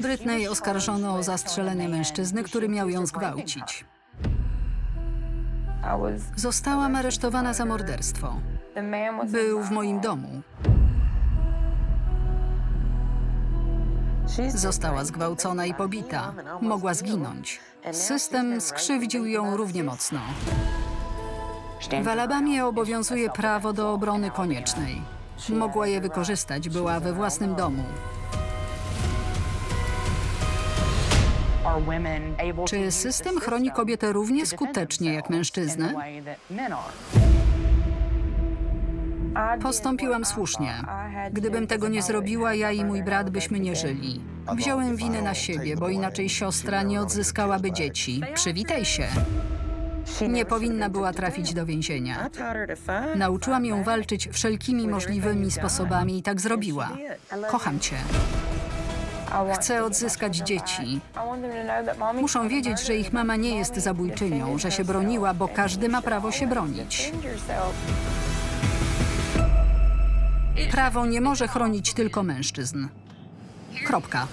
Britney oskarżono o zastrzelenie mężczyzny, który miał ją zgwałcić. Zostałam aresztowana za morderstwo. Był w moim domu. Została zgwałcona i pobita. Mogła zginąć. System skrzywdził ją równie mocno. W Alabamie obowiązuje prawo do obrony koniecznej. Mogła je wykorzystać, była we własnym domu. Czy system chroni kobietę równie skutecznie jak mężczyznę? Postąpiłam słusznie. Gdybym tego nie zrobiła, ja i mój brat byśmy nie żyli. Wziąłem winę na siebie, bo inaczej siostra nie odzyskałaby dzieci. Przywitaj się. Nie powinna była trafić do więzienia. Nauczyłam ją walczyć wszelkimi możliwymi sposobami i tak zrobiła. Kocham cię. Chcę odzyskać dzieci. Muszą wiedzieć, że ich mama nie jest zabójczynią, że się broniła, bo każdy ma prawo się bronić. Prawo nie może chronić tylko mężczyzn. Kropka.